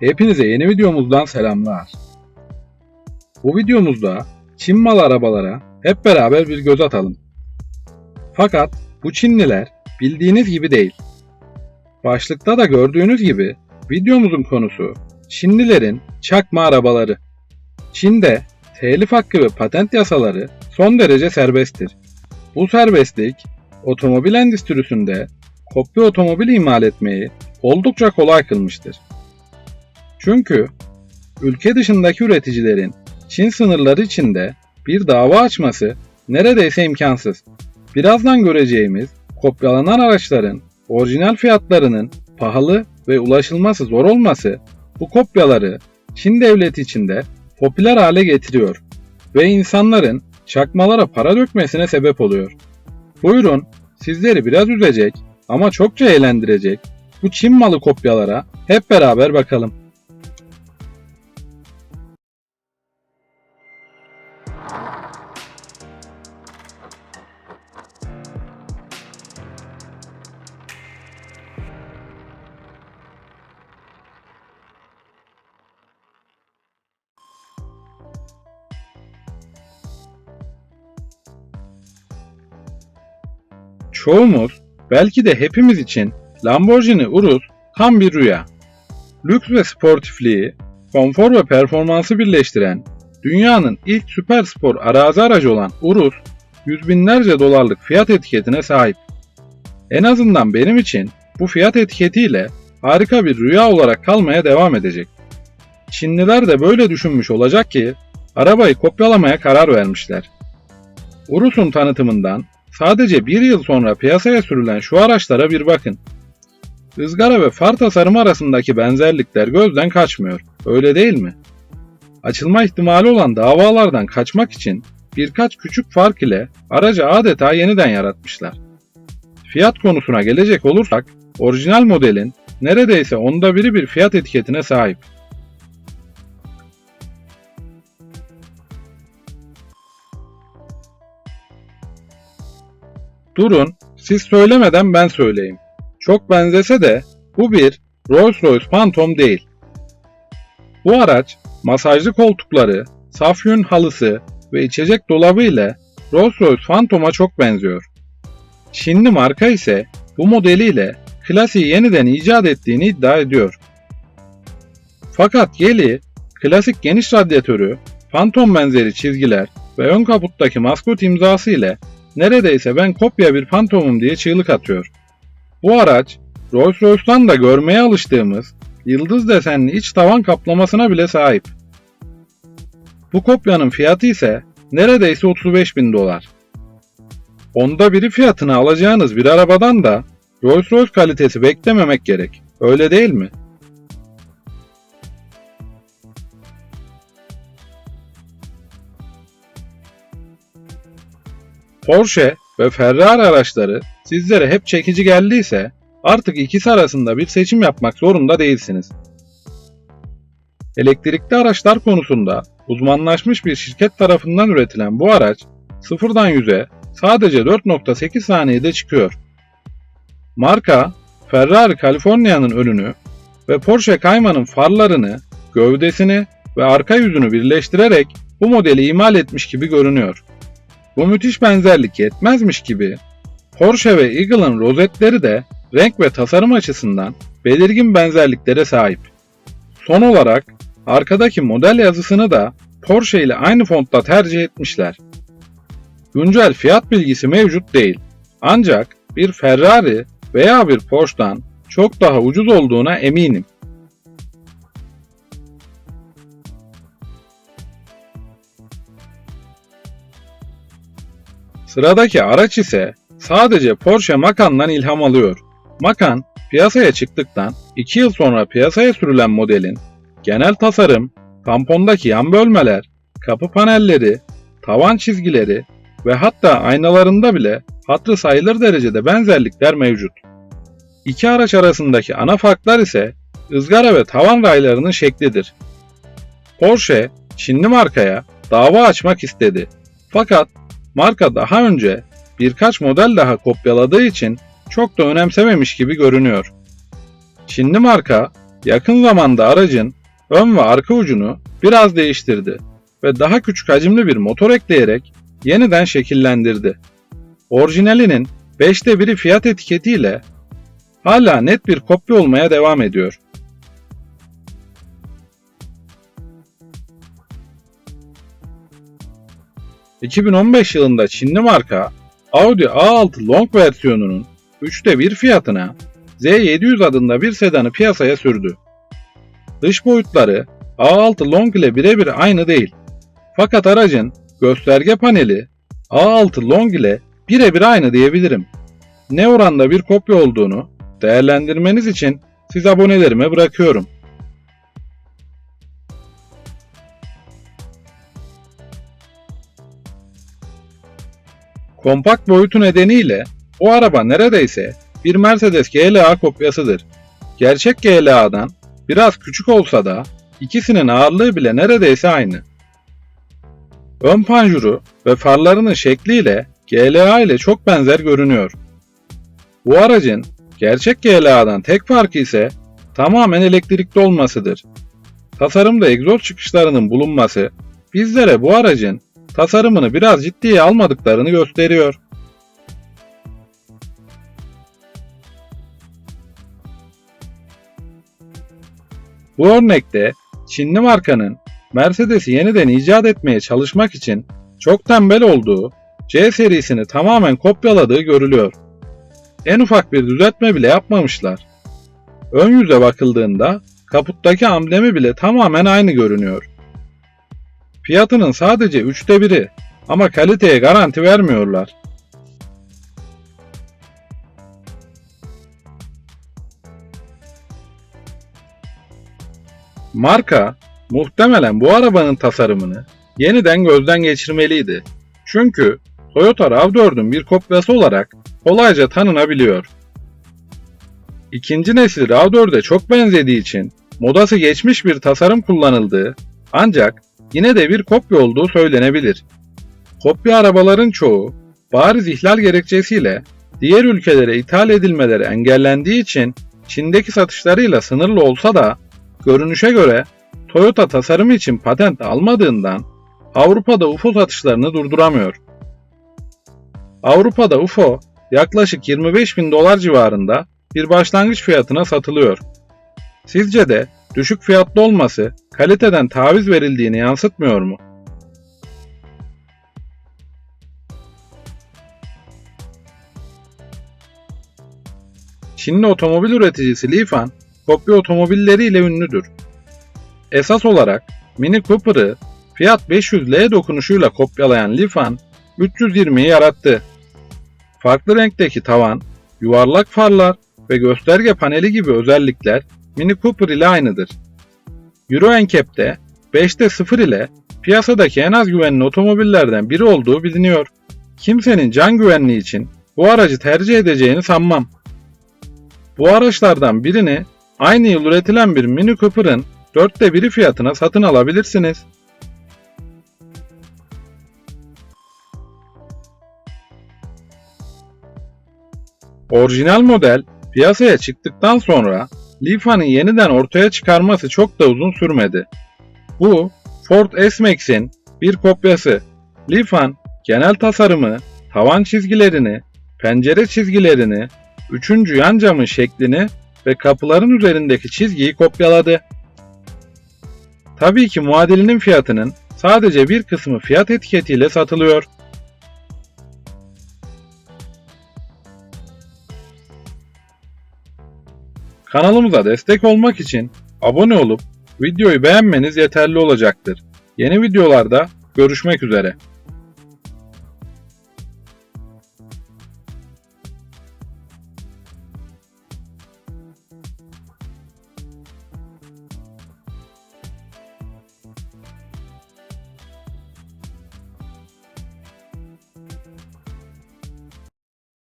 Hepinize yeni videomuzdan selamlar. Bu videomuzda Çin malı arabalara hep beraber bir göz atalım. Fakat bu Çinliler bildiğiniz gibi değil. Başlıkta da gördüğünüz gibi videomuzun konusu Çinlilerin çakma arabaları. Çin'de telif hakkı ve patent yasaları son derece serbesttir. Bu serbestlik otomobil endüstrisinde kopya otomobil imal etmeyi oldukça kolay kılmıştır. Çünkü ülke dışındaki üreticilerin Çin sınırları içinde bir dava açması neredeyse imkansız. Birazdan göreceğimiz kopyalanan araçların orijinal fiyatlarının pahalı ve ulaşılması zor olması bu kopyaları Çin devleti içinde popüler hale getiriyor ve insanların çakmalara para dökmesine sebep oluyor. Buyurun sizleri biraz üzecek ama çokça eğlendirecek bu Çin malı kopyalara hep beraber bakalım. Çoğumuz, belki de hepimiz için Lamborghini Urus tam bir rüya. Lüks ve sportifliği, konfor ve performansı birleştiren dünyanın ilk süper spor arazi aracı olan Urus, yüz binlerce dolarlık fiyat etiketine sahip. En azından benim için bu fiyat etiketiyle harika bir rüya olarak kalmaya devam edecek. Çinliler de böyle düşünmüş olacak ki arabayı kopyalamaya karar vermişler. Urus'un tanıtımından Sadece bir yıl sonra piyasaya sürülen şu araçlara bir bakın. Izgara ve far tasarımı arasındaki benzerlikler gözden kaçmıyor. Öyle değil mi? Açılma ihtimali olan davalardan kaçmak için birkaç küçük fark ile aracı adeta yeniden yaratmışlar. Fiyat konusuna gelecek olursak, orijinal modelin neredeyse onda biri bir fiyat etiketine sahip. Durun, siz söylemeden ben söyleyeyim. Çok benzese de bu bir Rolls-Royce Phantom değil. Bu araç masajlı koltukları, saf yün halısı ve içecek dolabı ile Rolls-Royce Phantom'a çok benziyor. Çinli marka ise bu modeliyle klasiği yeniden icat ettiğini iddia ediyor. Fakat Geely, klasik geniş radyatörü, Phantom benzeri çizgiler ve ön kaputtaki maskot imzası ile neredeyse ben kopya bir fantomum diye çığlık atıyor. Bu araç Rolls-Royce'dan da görmeye alıştığımız yıldız desenli iç tavan kaplamasına bile sahip. Bu kopyanın fiyatı ise neredeyse 35 bin dolar. Onda biri fiyatını alacağınız bir arabadan da Rolls-Royce kalitesi beklememek gerek. Öyle değil mi? Porsche ve Ferrari araçları sizlere hep çekici geldiyse artık ikisi arasında bir seçim yapmak zorunda değilsiniz. Elektrikli araçlar konusunda uzmanlaşmış bir şirket tarafından üretilen bu araç sıfırdan 100'e sadece 4.8 saniyede çıkıyor. Marka Ferrari California'nın önünü ve Porsche Cayman'ın farlarını, gövdesini ve arka yüzünü birleştirerek bu modeli imal etmiş gibi görünüyor. Bu müthiş benzerlik yetmezmiş gibi Porsche ve Eagle'ın rozetleri de renk ve tasarım açısından belirgin benzerliklere sahip. Son olarak arkadaki model yazısını da Porsche ile aynı fontta tercih etmişler. Güncel fiyat bilgisi mevcut değil. Ancak bir Ferrari veya bir Porsche'dan çok daha ucuz olduğuna eminim. Sıradaki araç ise sadece Porsche Macan'dan ilham alıyor. Macan piyasaya çıktıktan 2 yıl sonra piyasaya sürülen modelin genel tasarım, tampondaki yan bölmeler, kapı panelleri, tavan çizgileri ve hatta aynalarında bile hatırı sayılır derecede benzerlikler mevcut. İki araç arasındaki ana farklar ise ızgara ve tavan raylarının şeklidir. Porsche, Çinli markaya dava açmak istedi. Fakat Marka daha önce birkaç model daha kopyaladığı için çok da önemsememiş gibi görünüyor. Çinli marka yakın zamanda aracın ön ve arka ucunu biraz değiştirdi ve daha küçük hacimli bir motor ekleyerek yeniden şekillendirdi. Orijinalinin 5'te 1'i fiyat etiketiyle hala net bir kopya olmaya devam ediyor. ...2015 yılında Çinli marka Audi A6 Long versiyonunun 3'te 1 fiyatına Z700 adında bir sedanı piyasaya sürdü. Dış boyutları A6 Long ile birebir aynı değil. Fakat aracın gösterge paneli A6 Long ile birebir aynı diyebilirim. Ne oranda bir kopya olduğunu değerlendirmeniz için siz abonelerime bırakıyorum. Kompakt boyutu nedeniyle bu araba neredeyse bir Mercedes GLA kopyasıdır. Gerçek GLA'dan biraz küçük olsa da ikisinin ağırlığı bile neredeyse aynı. Ön panjuru ve farlarının şekliyle GLA ile çok benzer görünüyor. Bu aracın gerçek GLA'dan tek farkı ise tamamen elektrikli olmasıdır. Tasarımda egzoz çıkışlarının bulunması bizlere bu aracın tasarımını biraz ciddiye almadıklarını gösteriyor. Bu örnekte Çinli markanın Mercedes'i yeniden icat etmeye çalışmak için çok tembel olduğu, C serisini tamamen kopyaladığı görülüyor. En ufak bir düzeltme bile yapmamışlar. Ön yüze bakıldığında kaputtaki amblemi bile tamamen aynı görünüyor. Fiyatının sadece üçte biri ama kaliteye garanti vermiyorlar. Marka muhtemelen bu arabanın tasarımını yeniden gözden geçirmeliydi. Çünkü Toyota RAV4'ün bir kopyası olarak kolayca tanınabiliyor. İkinci nesil RAV4'e çok benzediği için modası geçmiş bir tasarım kullanıldığı ancak yine de bir kopya olduğu söylenebilir. Kopya arabaların çoğu bariz ihlal gerekçesiyle diğer ülkelere ithal edilmeleri engellendiği için Çin'deki satışlarıyla sınırlı olsa da görünüşe göre Toyota tasarımı için patent almadığından Avrupa'da UFO satışlarını durduramıyor. Avrupa'da UFO yaklaşık 25 bin dolar civarında bir başlangıç fiyatına satılıyor. Sizce de düşük fiyatlı olması kaliteden taviz verildiğini yansıtmıyor mu? Çinli otomobil üreticisi Lifan, kopya otomobilleriyle ünlüdür. Esas olarak Mini Cooper'ı Fiat 500L dokunuşuyla kopyalayan Lifan, 320'yi yarattı. Farklı renkteki tavan, yuvarlak farlar ve gösterge paneli gibi özellikler Mini Cooper ile aynıdır. Euro NCAP'te 5'te 0 ile piyasadaki en az güvenli otomobillerden biri olduğu biliniyor. Kimsenin can güvenliği için bu aracı tercih edeceğini sanmam. Bu araçlardan birini aynı yıl üretilen bir Mini Cooper'ın dörtte biri fiyatına satın alabilirsiniz. Orijinal model piyasaya çıktıktan sonra Lifan'ı yeniden ortaya çıkarması çok da uzun sürmedi. Bu Ford S-Max'in bir kopyası. Lifan genel tasarımı, tavan çizgilerini, pencere çizgilerini, üçüncü yan camın şeklini ve kapıların üzerindeki çizgiyi kopyaladı. Tabii ki muadilinin fiyatının sadece bir kısmı fiyat etiketiyle satılıyor. Kanalımıza destek olmak için abone olup videoyu beğenmeniz yeterli olacaktır. Yeni videolarda görüşmek üzere.